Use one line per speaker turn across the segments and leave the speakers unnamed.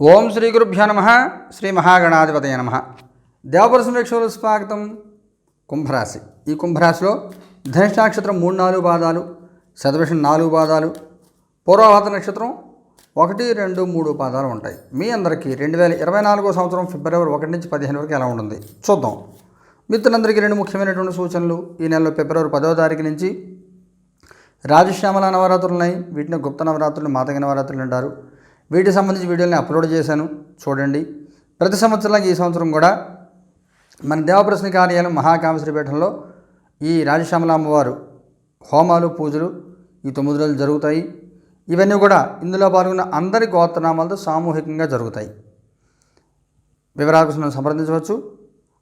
ఓం శ్రీ గురుభ్యో నమ శ్రీ మహాగణాధిపతయ నమ. దేవపరసం వీక్షకులు స్వాగతం. కుంభరాశి. ఈ కుంభరాశిలో ధనిష్ట నక్షత్రం మూడు నాలుగు పాదాలు శతభిషం నాలుగు పాదాలు పూర్వభాత నక్షత్రం ఒకటి రెండు మూడు పాదాలు ఉంటాయి. మీ అందరికీ రెండు వేల ఇరవై నాలుగో సంవత్సరం ఫిబ్రవరి ఒకటి నుంచి పదిహేను వరకు ఎలా ఉంటుంది? చూద్దాం. మిత్రులందరికీ రెండు ముఖ్యమైనటువంటి సూచనలు. ఈ నెలలో ఫిబ్రవరి పదవ తారీఖు నుంచి రాజశ్యామల నవరాత్రులు ఉన్నాయి వీటిని గుప్త నవరాత్రులు మాతగ నవరాత్రులు అంటారు. వీటికి సంబంధించి వీడియోని అప్లోడ్ చేశాను. చూడండి. ప్రతి సంవత్సరంలాగా ఈ సంవత్సరం కూడా మన దేవప్రశ్న కార్యాలయం మహాకామేశ్వరిపేటలో ఈ రాజశ్యామల అమ్మవారు హోమాలు పూజలు ఈ తొమ్మిది రోజులు జరుగుతాయి. ఇవన్నీ కూడా ఇందులో పాల్గొన్న అందరి గోత్రనామాలతో సామూహికంగా జరుగుతాయి. వివరాల కోసం నన్ను సంప్రదించవచ్చు.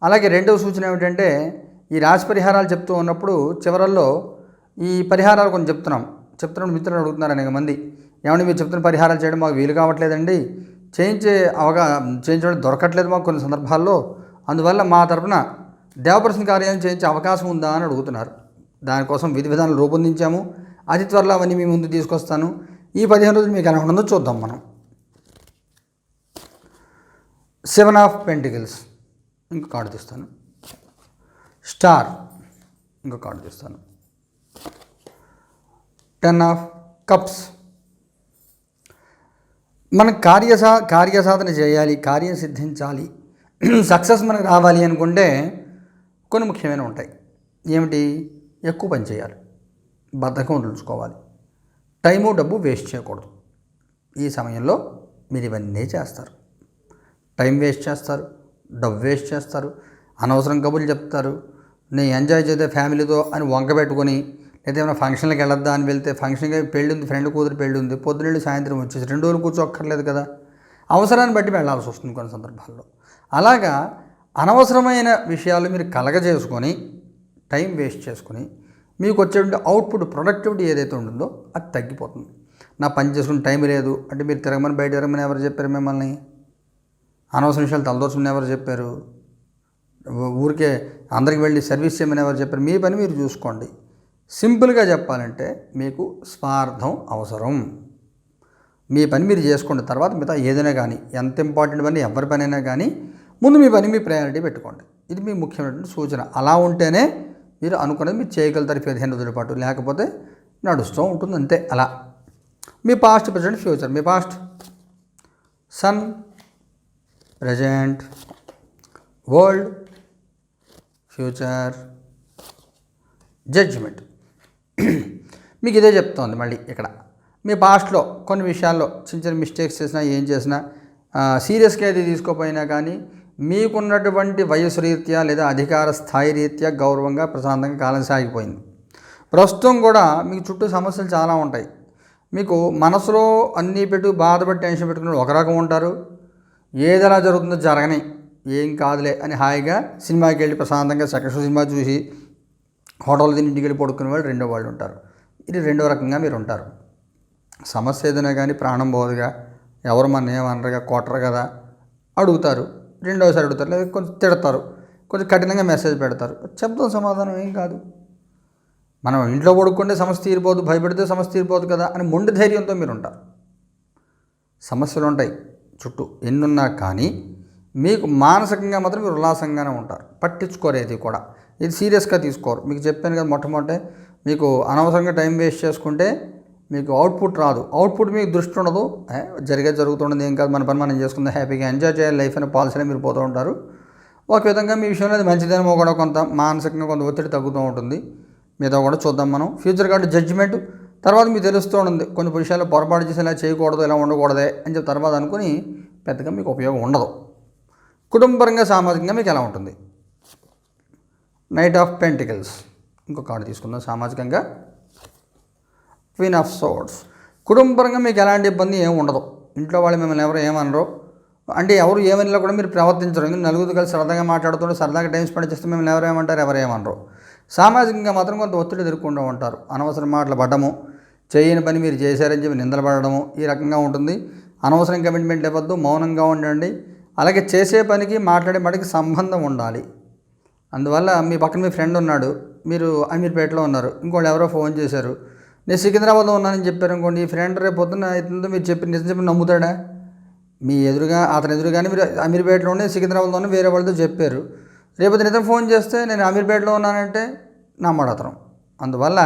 అలాగే రెండవ సూచన ఏమిటంటే ఈ రాశి పరిహారాలు చెప్తూ ఉన్నప్పుడు చివరల్లో ఈ పరిహారాలు కొన్ని చెప్తున్నాం. చెప్తున్న మిత్రులు అడుగుతున్నారు అనేక మంది. ఏమంటే మీరు చెప్తున్న పరిహారాలు చేయడం మాకు వీలు కావట్లేదండి. చేయించే అవగా చేయించడం దొరకట్లేదు మాకు కొన్ని సందర్భాల్లో. అందువల్ల మా తరపున దేవప్రసన్న కార్యాలయం చేయించే అవకాశం ఉందా అని అడుగుతున్నారు. దానికోసం విధి విధానాలు రూపొందించాము. అతి త్వరలో అవన్నీ మీ ముందు తీసుకొస్తాను. ఈ పదిహేను రోజులు మీకు ఎలా ఉంటుందో చూద్దాం మనం. Seven of pentacles. ఇంకో కార్డు తీస్తాను. స్టార్. ఇంకో కార్డు తీస్తాను. Ten of cups. మన కార్యసా కార్యసాధన చేయాలి కార్యం సిద్ధించాలి సక్సెస్ మనకు రావాలి అనుకుంటే కొన్ని ముఖ్యమైన ఉంటాయి. ఏమిటి? ఎక్కువ పని చేయాలి. బద్ధకం వదులుచుకోవాలి. టైము డబ్బు వేస్ట్ చేయకూడదు. ఈ సమయంలో మీరు ఇవన్నీ చేస్తారు. టైం వేస్ట్ చేస్తారు. డబ్బు వేస్ట్ చేస్తారు. అనవసరం కబుర్లు చెప్తారు. నేను ఎంజాయ్ చేసే ఫ్యామిలీతో అని వంక పెట్టుకొని లేదా ఏమైనా ఫంక్షన్లకు వెళ్ళొద్దా అని వెళ్తే ఫంక్షన్కి పెళ్ళి ఉంది ఫ్రెండ్ కూతురు పెళ్ళి ఉంది పొద్దున్నెళ్ళి సాయంత్రం వచ్చేసి రెండు రోజులు కూర్చోక్కర్లేదు కదా. అవసరాన్ని బట్టి వెళ్ళాల్సి వస్తుంది కొన్ని సందర్భాల్లో. అలాగా అనవసరమైన విషయాలు మీరు కలగజేసుకొని టైం వేస్ట్ చేసుకొని మీకు వచ్చేటువంటి అవుట్పుట్ ప్రొడక్టివిటీ ఏదైతే ఉంటుందో అది తగ్గిపోతుంది. నా పని చేసుకుని టైం లేదు అంటే మీరు తిరగమని బయట తిరగమని ఎవరు చెప్పారు మిమ్మల్ని? అనవసర విషయాలు తలదోచమని ఎవరు చెప్పారు? ఊరికే అందరికి వెళ్ళి సర్వీస్ చేయమని ఎవరు చెప్పారు? మీ పని మీరు చూసుకోండి. సింపుల్గా చెప్పాలంటే మీకు స్వార్థం అవసరం. మీ పని మీరు చేసుకున్న తర్వాత మిగతా ఏదైనా కానీ ఎంత ఇంపార్టెంట్ పని ఎవరి పని అయినా కానీ ముందు మీ పని మీ ప్రయారిటీ పెట్టుకోండి. ఇది మీ ముఖ్యమైనటువంటి సూచన. అలా ఉంటేనే మీరు అనుకున్నది మీరు చేయగలుగుతారు పదిహేను రోజుల పాటు. లేకపోతే నడుస్తూ ఉంటుంది అంతే. అలా. మీ పాస్ట్ ప్రజెంట్ ఫ్యూచర్ మీ past sun present world future judgement మీకు ఇదే చెప్తోంది మళ్ళీ ఇక్కడ. మీ పాస్ట్లో కొన్ని విషయాల్లో చిన్న చిన్న మిస్టేక్స్ చేసినా ఏం చేసినా సీరియస్గా అయితే తీసుకోపోయినా కానీ మీకున్నటువంటి వయసు రీత్యా లేదా అధికార స్థాయి రీత్యా గౌరవంగా ప్రశాంతంగా కాలం సాగిపోయింది. ప్రస్తుతం కూడా మీకు చుట్టూ సమస్యలు చాలా ఉంటాయి. మీకు మనసులో అన్నీ పెట్టు బాధపడి టెన్షన్ పెట్టుకుని ఒక రకం ఉంటారు. ఏది జరుగుతుందో జరగని ఏం కాదులే అని హాయిగా సినిమాకి వెళ్ళి ప్రశాంతంగా సెకండ్ షో సినిమా చూసి హోటల్ తిని ఇంటికి వెళ్ళి పడుకునే వాళ్ళు రెండో వాళ్ళు ఉంటారు. ఇది రెండో రకంగా మీరు ఉంటారు. సమస్య ఏదైనా కానీ ప్రాణం పోదుగా ఎవరు మన ఏమనరుగా కొట్టరు కదా అడుగుతారు. రెండోసారి అడుగుతారు లేదా కొంచెం తిడతారు. కొంచెం కఠినంగా మెసేజ్ పెడతారు. చెప్తాం సమాధానం ఏం కాదు. మనం ఇంట్లో పడుకుంటే సమస్య తీరిపోదు భయపెడితే సమస్య తీరిపోదు కదా అని మొండి ధైర్యంతో మీరు ఉంటారు. సమస్యలు ఉంటాయి చుట్టూ. ఎన్నున్నా కానీ మీకు మానసికంగా మాత్రం మీరు ఉల్లాసంగానే ఉంటారు. పట్టించుకోరేది కూడా. ఇది సీరియస్గా తీసుకోరు. మీకు చెప్పాను కదా మొట్టమొదటి మీకు అనవసరంగా టైం వేస్ట్ చేసుకుంటే మీకు అవుట్పుట్ రాదు. అవుట్పుట్ మీకు దృష్టి ఉండదు. ఏ, జరిగేది జరుగుతుండదు. ఏం కాదు మన పని మనం చేసుకుందాం హ్యాపీగా ఎంజాయ్ చేయాలి లైఫ్ అనే పాలసీలో మీరు పోతూ ఉంటారు. ఒక విధంగా మీ విషయంలో అది మంచిదేమో కూడా కొంత మానసికంగా కొంత ఒత్తిడి తగ్గుతూ ఉంటుంది. మీతో కూడా చూద్దాం మనం. Future card judgement. తర్వాత మీకు తెలుస్తూ ఉంటుంది కొన్ని విషయాలు పొరపాటు చేసి ఇలా చేయకూడదు ఇలా ఉండకూడదే అని చెప్పి తర్వాత అనుకుని పెద్దగా మీకు ఉపయోగం ఉండదు. కుటుంబపరంగా సామాజికంగా మీకు ఎలా ఉంటుంది? నైట్ ఆఫ్ పెంటికల్స్ ఇంకో కార్డు తీసుకుందాం సామాజికంగా. క్వీన్ ఆఫ్ సోర్డ్స్ కుటుంబపరంగా మీకు ఎలాంటి ఇబ్బంది ఏమి ఉండదు. ఇంట్లో వాళ్ళు మిమ్మల్ని ఎవరు ఏమనరు. అంటే ఎవరు ఏమనిలా కూడా మీరు ప్రవర్తించరు. నలుగురు కలిసి సరదాగా మాట్లాడుతుంటే సరదాగా టైం స్పెండ్ చేస్తే మిమ్మల్ని ఎవరు ఏమంటారు? ఎవరు ఏమనరు. సామాజికంగా మాత్రం కొంత ఒత్తిడి ఎదుర్కొంటూ ఉంటారు. అనవసరం మాటలు పడము చేయని పని మీరు చేశారని చెప్పి నిందలు పడడము ఈ రకంగా ఉంటుంది. అనవసరం కమిట్మెంట్ ఇవ్వద్దు మౌనంగా ఉండండి. అలాగే చేసే పనికి మాట్లాడే మాటకి సంబంధం ఉండాలి. అందువల్ల మీ పక్కన మీ ఫ్రెండ్ ఉన్నాడు మీరు అమీర్పేటలో ఉన్నారు ఇంకోళ్ళు ఎవరో ఫోన్ చేశారు. నేను సికింద్రాబాద్లో ఉన్నానని చెప్పారు అనుకోండి ఈ ఫ్రెండ్ రేపు పొద్దున్న అవుతుందో మీరు చెప్పి నిజం చెప్పి నమ్ముతాడా? మీ ఎదురుగా అతని ఎదురుగానే మీరు అమీర్పేటలోనే సికింద్రాబాద్లోనే వేరే వాళ్ళతో చెప్పారు. రేపు నిజం ఫోన్ చేస్తే నేను అమీర్పేటలో ఉన్నానంటే నమ్మడు అతను. అందువల్ల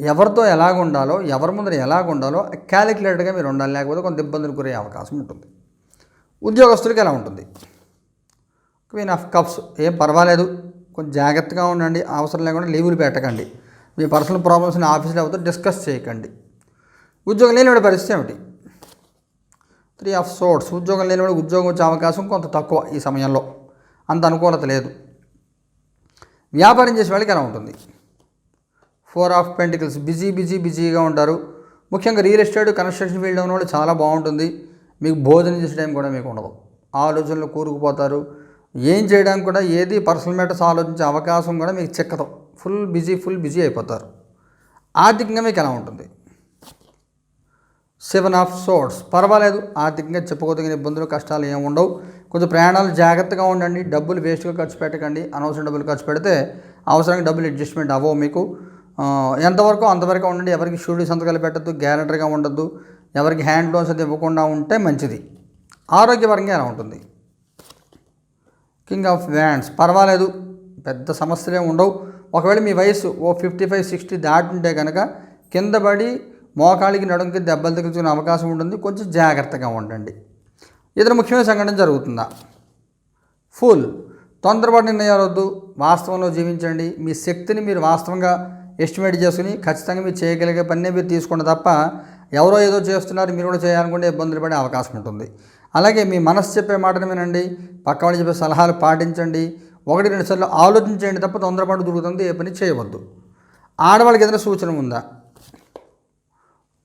ఎవరితో ఎలాగ ఉండాలో ఎవరి ముందర ఎలాగ ఉండాలో క్యాలిక్యులేటర్గా మీరు ఉండాలి లేకపోతే కొంత ఇబ్బందులు గురయ్యే అవకాశం ఉంటుంది. ఉద్యోగస్తులకి ఎలా ఉంటుంది? క్వీన్ ఆఫ్ కప్స్ ఏం పర్వాలేదు. కొంచెం జాగ్రత్తగా ఉండండి. అవసరం లేకుండా లీవులు పెట్టకండి. మీ పర్సనల్ ప్రాబ్లమ్స్ని ఆఫీస్లో అవుతూ డిస్కస్ చేయకండి. ఉద్యోగం లేనివాడి పరిస్థితి ఏమిటి? త్రీ ఆఫ్ సోర్ట్స్ ఉద్యోగం లేనివాడు ఉద్యోగం వచ్చే అవకాశం కొంత తక్కువ ఈ సమయంలో. అంత అనుకూలత లేదు. వ్యాపారం చేసే వాళ్ళకి ఎలా ఉంటుంది? Four of pentacles busy busy బిజీగా ఉంటారు. ముఖ్యంగా రియల్ ఎస్టేట్ కన్స్ట్రక్షన్ ఫీల్డ్ ఉన్న వాళ్ళు చాలా బాగుంటుంది. మీకు భోజనం చేసే టైం కూడా మీకు ఉండదు. ఆలోచనలు కూరుకుపోతారు. ఏం చేయడానికి కూడా ఏది పర్సనల్ మ్యాటర్స్ ఆలోచించే అవకాశం కూడా మీకు చిక్కదు. ఫుల్ బిజీ ఫుల్ బిజీ అయిపోతారు. ఆర్థికంగా మీకు ఎలా ఉంటుంది? సెవెన్ ఆఫ్ సోర్స్ పర్వాలేదు ఆర్థికంగా చెప్పుకోదగిన ఇబ్బందులు కష్టాలు ఏమి ఉండవు. కొంచెం ప్రయాణాలు జాగ్రత్తగా ఉండండి. డబ్బులు వేస్ట్గా ఖర్చు పెట్టకండి. అనవసరం డబ్బులు ఖర్చు పెడితే అవసరంగా డబ్బులు అడ్జస్ట్మెంట్ అవ్వవు మీకు. ఎంతవరకు అంతవరకు ఉండండి. ఎవరికి షూరిటీ సంతకాలు పెట్టద్దు గ్యారెంటర్గా ఉండద్దు. ఎవరికి హ్యాండ్ లోన్స్ అది ఇవ్వకుండా ఉంటే మంచిది. ఆరోగ్యపరంగా ఎలా ఉంటుంది? కింగ్ ఆఫ్ వ్యాండ్స్ పర్వాలేదు పెద్ద సమస్యలే ఉండవు. ఒకవేళ మీ వయసు ఓ ఫిఫ్టీ ఫైవ్ సిక్స్టీ దాటుంటే కనుక కింద పడి మోకాళ్ళకి నడుంకి దెబ్బలు తగ్గించుకునే అవకాశం ఉంటుంది. కొంచెం జాగ్రత్తగా ఉండండి. ఇతర ముఖ్యమైన సంఘటన జరుగుతుందా? ఫుల్. తొందరపాటు నిర్ణయాలు వద్దు. వాస్తవంలో జీవించండి. మీ శక్తిని మీరు వాస్తవంగా ఎస్టిమేట్ చేసుకుని ఖచ్చితంగా మీరు చేయగలిగే పనినే మీరు తీసుకోండి తప్ప ఎవరో ఏదో చేస్తున్నారు మీరు కూడా చేయాలనుకుంటే ఇబ్బందులు పడే అవకాశం ఉంటుంది. అలాగే మీ మనసు చెప్పే మాటను వినండి పక్క వాళ్ళు చెప్పే సలహాలు పాటించండి ఒకటి రెండు సార్లు ఆలోచించండి తప్ప తొందరపాటు దొరుకుతుంది ఏ పని చేయవద్దు. ఆడవాళ్ళకి ఏదైనా సూచన ఉందా?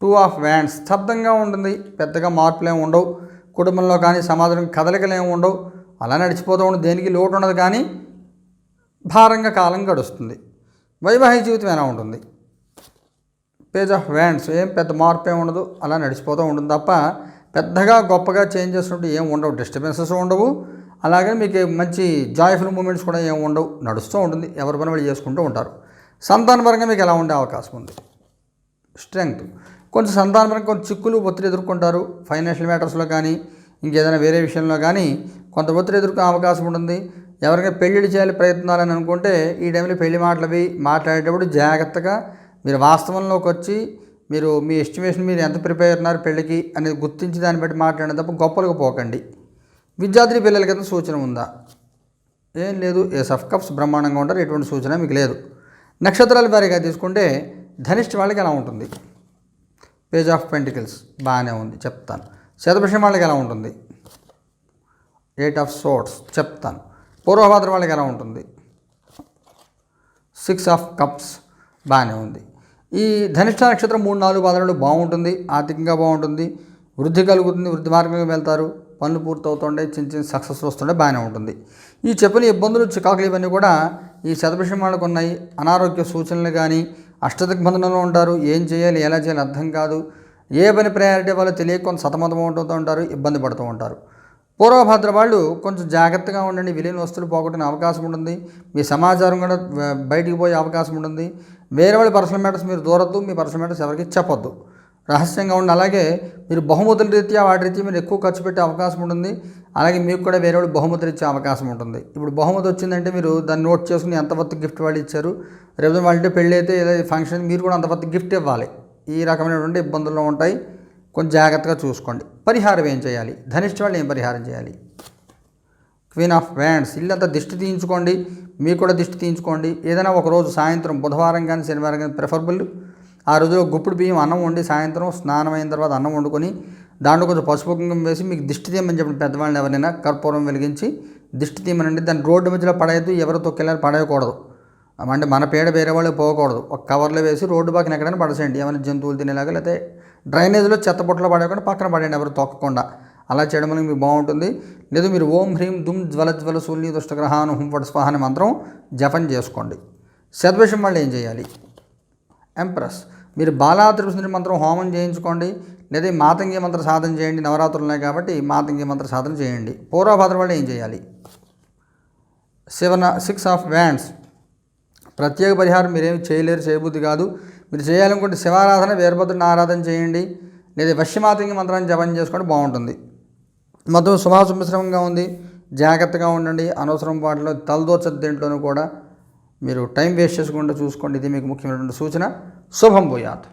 టూ ఆఫ్ వ్యాండ్స్ స్తబ్దంగా ఉంటుంది పెద్దగా మార్పులు ఏమి ఉండవు కుటుంబంలో కానీ సమాజం కదలికలు ఏమి ఉండవు అలా నడిచిపోతూ ఉండదు దేనికి లోటు ఉండదు కానీ భారంగా కాలం గడుస్తుంది. వైవాహిక జీవితం ఎలా ఉంటుంది? పేజ్ ఆఫ్ వ్యాండ్స్ ఏం పెద్ద మార్పు ఏమి ఉండదు అలా నడిచిపోతూ ఉంటుంది తప్ప పెద్దగా గొప్పగా చేంజ్ చేసినట్టు ఏం ఉండవు. డిస్టర్బెన్సెస్ ఉండవు. అలాగే మీకు మంచి జాయ్ఫుల్ మూమెంట్స్ కూడా ఏమి ఉండవు. నడుస్తూ ఉంటుంది. ఎవరి పని వాళ్ళు చేసుకుంటూ ఉంటారు. సంతానపరంగా మీకు ఎలా ఉండే అవకాశం ఉంది? స్ట్రెంగ్త్. కొంచెం సంతానపరంగా కొంచెం చిక్కులు ఒత్తిడి ఎదుర్కొంటారు. ఫైనాన్షియల్ మ్యాటర్స్లో కానీ ఇంకేదైనా వేరే విషయంలో కానీ కొంత ఒత్తిడి ఎదుర్కొనే అవకాశం ఉంటుంది. ఎవరికైనా పెళ్ళిళ్ళు చేయాలి ప్రయత్నాలని అనుకుంటే ఈ టైంలో పెళ్ళి మాటలవి మాట్లాడేటప్పుడు జాగ్రత్తగా మీరు వాస్తవంలోకి వచ్చి మీరు మీ ఎస్టిమేషన్ మీరు ఎంత ప్రిపేర్ ఉన్నారు పెళ్ళికి అనేది గుర్తించి దాన్ని బట్టి మాట్లాడిన తప్ప గొప్పలకు పోకండి. విద్యార్థి పిల్లల కింద సూచన ఉందా? ఏం లేదు. ఏ సఫ్ కప్స్ బ్రహ్మాండంగా ఉంటారు. ఎటువంటి సూచన మీకు లేదు. నక్షత్రాల వారీగా తీసుకుంటే ధనిష్ఠ వాళ్ళకి ఎలా ఉంటుంది? పేజ్ ఆఫ్ పెంటికల్స్ బాగానే ఉంది. చెప్తాను. శతభృషం వాళ్ళకి ఎలా ఉంటుంది? ఎయిట్ ఆఫ్ సోర్ట్స్ చెప్తాను. పూర్వభాద్ర వాళ్ళకి ఎలా ఉంటుంది? సిక్స్ ఆఫ్ కప్స్ బాగానే ఉంది. ఈ ధనిష్ట నక్షత్రం మూడు నాలుగు పాదాలు బాగుంటుంది ఆర్థికంగా బాగుంటుంది వృద్ధి కలుగుతుంది వృద్ధి మార్గంగా వెళ్తారు పనులు పూర్తవుతుండే చిన్న చిన్న సక్సెస్ వస్తుండే బాగానే ఉంటుంది. ఈ చెప్పిన ఇబ్బందులు చికాకులు ఇవన్నీ కూడా ఈ శతభిషమాలకు ఉన్నాయి. అనారోగ్య సూచనలు కానీ అష్టదిగ్బంధనంలో ఉంటారు ఏం చేయాలి ఎలా చేయాలి అర్థం కాదు. ఏ పని ప్రయారిటీ వాళ్ళు తెలియక కొంత సతమతం ఉంటూ ఉంటారు ఇబ్బంది పడుతూ ఉంటారు. పూర్వభద్ర వాళ్ళు కొంచెం జాగ్రత్తగా ఉండండి విలీన వస్తువులు పోగొట్టిన అవకాశం ఉంటుంది. మీ సమాచారం కూడా బయటికి పోయే అవకాశం ఉంటుంది. వేరే వాళ్ళ పర్సనల్ మ్యాటర్స్ మీరు దూరద్దు మీ పర్సనల్ మ్యాటర్స్ ఎవరికి చెప్పొద్దు. రహస్యంగా ఉండి అలాగే మీరు బహుమతుల రీత్యా వాటి రీత్యా మీరు ఎక్కువ ఖర్చు పెట్టే అవకాశం ఉంటుంది. అలాగే మీకు కూడా వేరే వాళ్ళు బహుమతులు ఇచ్చే అవకాశం ఉంటుంది. ఇప్పుడు బహుమతి వచ్చిందంటే మీరు దాన్ని నోట్ చేసుకుని ఎంత వర్త్ గిఫ్ట్ వాళ్ళు ఇచ్చారు రేపు వాళ్ళంటే పెళ్ళి అయితే ఏదైతే ఫంక్షన్ మీరు కూడా అంత వర్త్ గిఫ్ట్ ఇవ్వాలి. ఈ రకమైనటువంటి ఇబ్బందుల్లో ఉంటాయి. కొంచెం జాగ్రత్తగా చూసుకోండి. పరిహారం ఏం చేయాలి? ధనిష్ట వాళ్ళు ఏం పరిహారం చేయాలి? Queen of wands. ఇల్లంతా దిష్టి తీయించుకోండి. మీకు కూడా దిష్టి తీయించుకోండి. ఏదైనా ఒక రోజు సాయంత్రం బుధవారం కానీ శనివారం కానీ ప్రిఫరబుల్. ఆ రోజులో గుప్పుడు బియ్యం అన్నం వండి సాయంత్రం స్నానం అయిన తర్వాత అన్నం వండుకొని దాంట్లో కొంచెం పసుపు కుంకుమ వేసి మీకు దిష్టి తీయమని చెప్పండి పెద్దవాళ్ళని ఎవరైనా కర్పూరం వెలిగించి దిష్టి తీయమనండి. దాన్ని రోడ్డు మధ్యలో పడేయద్దు ఎవరు తొక్కెళ్ళని పడేయకూడదు. అంటే మన పేడ వేరే వాళ్ళు పోకూడదు. ఒక కవర్లో వేసి రోడ్డు పక్కన ఎక్కడైనా పడసేయండి. ఏమైనా జంతువులు తినేలాగా లేకపోతే డ్రైనేజ్లో చెత్త బుట్టలో పడేయకుండా పక్కన పడేయండి ఎవరు తొక్కకుండా. అలా చేయడం వల్ల మీకు బాగుంటుంది. లేదు మీరు ఓం హ్రీం దుమ్ జ్వల జ్వల శూల్య దుష్టగ్రహాను హుం ఫట్ స్వాహ అనే మంత్రం జపం చేసుకోండి. శతవిషం వాళ్ళు ఏం చేయాలి? ఎంప్రెస్. మీరు బాలా త్రిపుసుని మంత్రం హోమం చేయించుకోండి. లేదా మాతంగి మంత్ర సాధన చేయండి. నవరాత్రులు ఉన్నాయి కాబట్టి మాతంగి మంత్ర సాధన చేయండి. పూర్వభాద్ర వాళ్ళు ఏం చేయాలి? Seven six of wands. ప్రత్యేక పరిహారం మీరేమి చేయలేరు చేయబుద్ధి కాదు. మీరు చేయాలనుకుంటే శివారాధన వీరభద్రుని ఆరాధన చేయండి. లేదా వశ్యమాతంగి మంత్రాన్ని జపం చేసుకోండి బాగుంటుంది. మొత్తం శుభాశుభ మిశ్రమంగా ఉంది. జాగ్రత్తగా ఉండండి. అనవసరం వాటిలో తలదోచద్ది దేంట్లోనూ కూడా మీరు టైం వేస్ట్ చేసుకుంటూ చూసుకోండి. ఇది మీకు ముఖ్యమైనటువంటి సూచన. శుభం పోయాత్